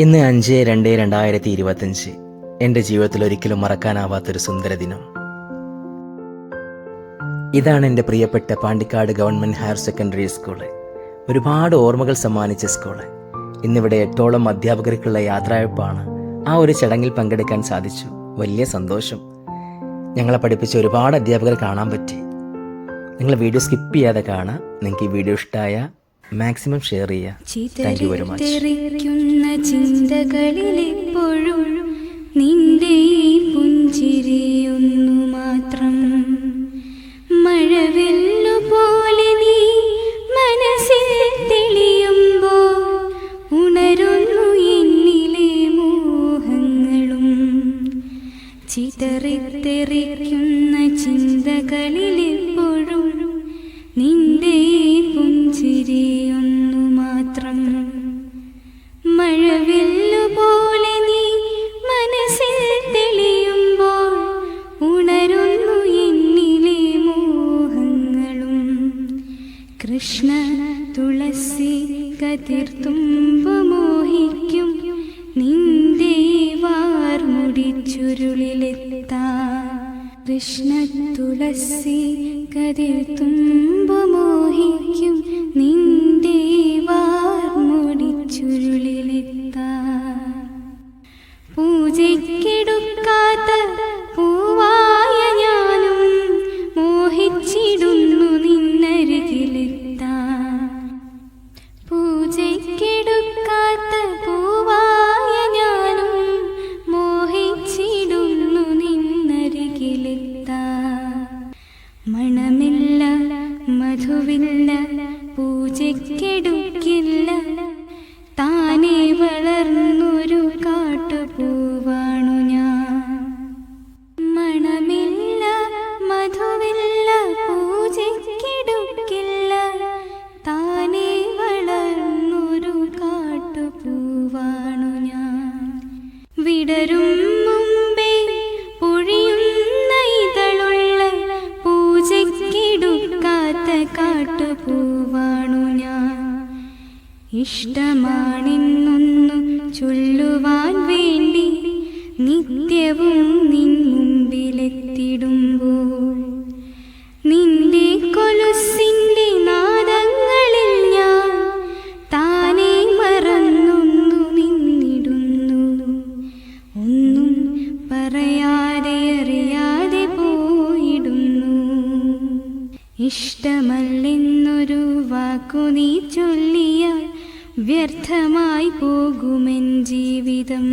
ഇന്ന് അഞ്ച് രണ്ട് രണ്ടായിരത്തി ഇരുപത്തഞ്ച് എന്റെ ജീവിതത്തിൽ ഒരിക്കലും മറക്കാനാവാത്തൊരു സുന്ദര ദിനം. ഇതാണ് എന്റെ പ്രിയപ്പെട്ട Pandikkad government higher secondary school. ഒരുപാട് ഓർമ്മകൾ സമ്മാനിച്ച സ്കൂൾ. ഇന്നിവിടെ എട്ടോളം അധ്യാപകർക്കുള്ള യാത്രയപ്പാണ് ആ ഒരു ചടങ്ങിൽ പങ്കെടുക്കാൻ സാധിച്ചു. വലിയ സന്തോഷം. ഞങ്ങളെ പഠിപ്പിച്ച ഒരുപാട് അധ്യാപകർ കാണാൻ പറ്റി. നിങ്ങൾ വീഡിയോ സ്കിപ്പ് ചെയ്യാതെ കാണാം. നിങ്ങൾക്ക് ഈ വീഡിയോ ഇഷ്ടമായ മാക്സിമം ഷെയർ ചെയ്യുക. താങ്ക് യു വെരി മച്ച് ചിന്തകളിലെപ്പോഴും നിന്റെ പുഞ്ചിരിയൊന്നു മാത്രം. മഴവെല്ലു പോലെ നീ മനസ്സിൽ തെളിയുമ്പോൾ ഉണരുന്നു എന്നിലെ മോഹങ്ങളും. ചിതറിത്തെറിക്കുന്ന ചിന്തകളിലെപ്പോഴും നിന്റെ ഈ മഴവില്ലു പോലെ നീ തെളിയുമ്പോൾ മോഹങ്ങളും. കൃഷ്ണ തുളസി കതിർത്തുമ്പ മോഹിക്കും. നിന്റെ കൃഷ്ണ തുളസി കതിർത്തുമ്പ വിടരും മുമ്പേ പൊഴിയുന്ന ഇതളുള്ള പൂജയ്ക്കിടുക്കാത്ത കാട്ടുപൂവാണു ഞാൻ. ഇഷ്ടമാണെന്നൊന്നു ചൊല്ലുവാൻ വേണ്ടി നിത്യവും നിൻ ഇഷ്ടമല്ലെന്നൊരു വാക്കു നീ ചൊല്ലിയാൽ വ്യർത്ഥമായി പോകുമെൻ ജീവിതം.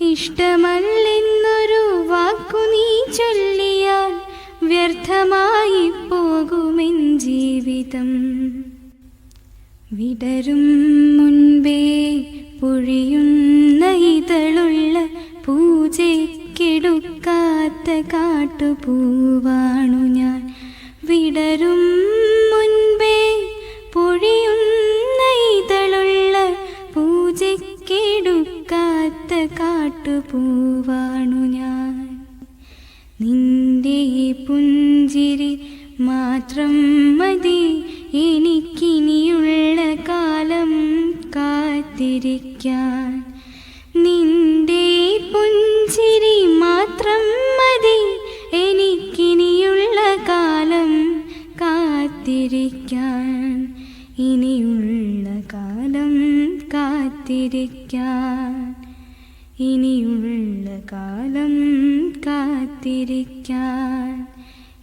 ഇഷ്ടമല്ലെന്നൊരു വാക്കു നീ ചൊല്ലിയാൽ വ്യർത്ഥമായി പോകുമെൻ ജീവിതം. വിടരും മുൻപേ പൊഴിയുന്ന ഇതളുള്ള പൂജയ്ക്കെടുക്കാത്ത കാട്ടുപൂവാണു കാട്ടുപൂവാണു ഞാൻ. നിന്റെ പുഞ്ചിരി മാത്രം മതി. എനിക്കിനിയുള്ള കാലം കാത്തിരിക്കാൻ. നിന്റെ പുഞ്ചിരി മാത്രം മതി. എനിക്കിനിയുള്ള കാലം കാത്തിരിക്കാൻ. ഇനിയുള്ള കാലം കാത്തിരിക്കാൻ. ഇനിയുള്ള കാലം കാത്തിരിക്കാൻ.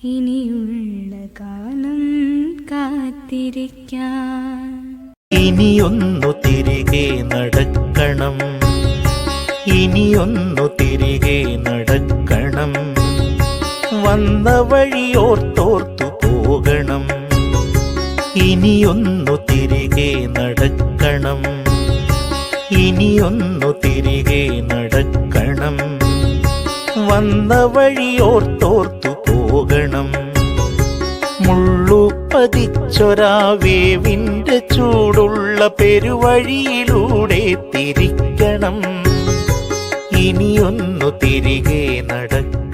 ഇനിയുള്ള കാലം കാത്തിരിക്കാൻ. ഇനിയൊന്നു തിരികെ നടക്കണം. ഇനിയൊന്നു തിരികെ നടക്കണം. വന്ന വഴിയോർത്തോർത്തു പോകണം. ഇനിയൊന്നു തിരികെ നടക്കണം. ഇനിയൊന്നു തിരികെ നടക്കണം. വന്ന വഴിയോർത്തോർത്തു പോകണം. മുള്ളു പതിച്ചൊരാവേവിന്റെ ചൂടുള്ള പെരുവഴിയിലൂടെ തിരിക്കണം. ഇനിയൊന്നു തിരികെ നടക്കണം.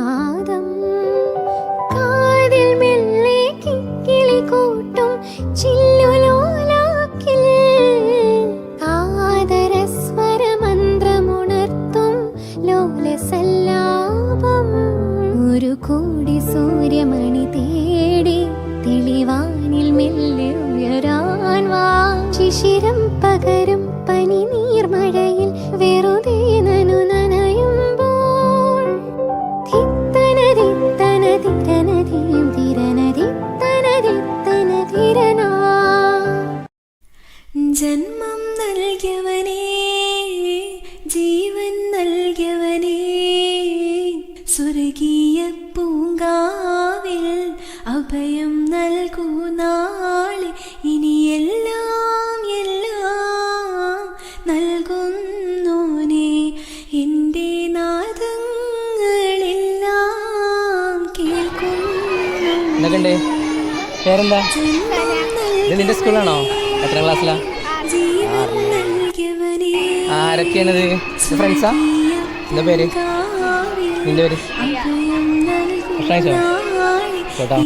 நாதம் ജന്മം നൽകിയവനേ ജീവൻ നൽകിയവനേ. സ്വർഗീയ പൂങ്കാവിൽ അഭയം നൽകൂ നാളെ. ഇനി എല്ലാം എല്ലാം നൽകുന്നോനെ. എന്റെ നാദങ്ങളെല്ലാം കേൾക്കുന്നു. പേരെന്താ? സ്കൂളാണോ എത്ര ക്ലാസ്സിലാണ് ആരൊക്കെയാണിത്? ഫ്രണ്ട്സാ? എന്താ പേര്? നിന്റെ പേര്? കേട്ടോ?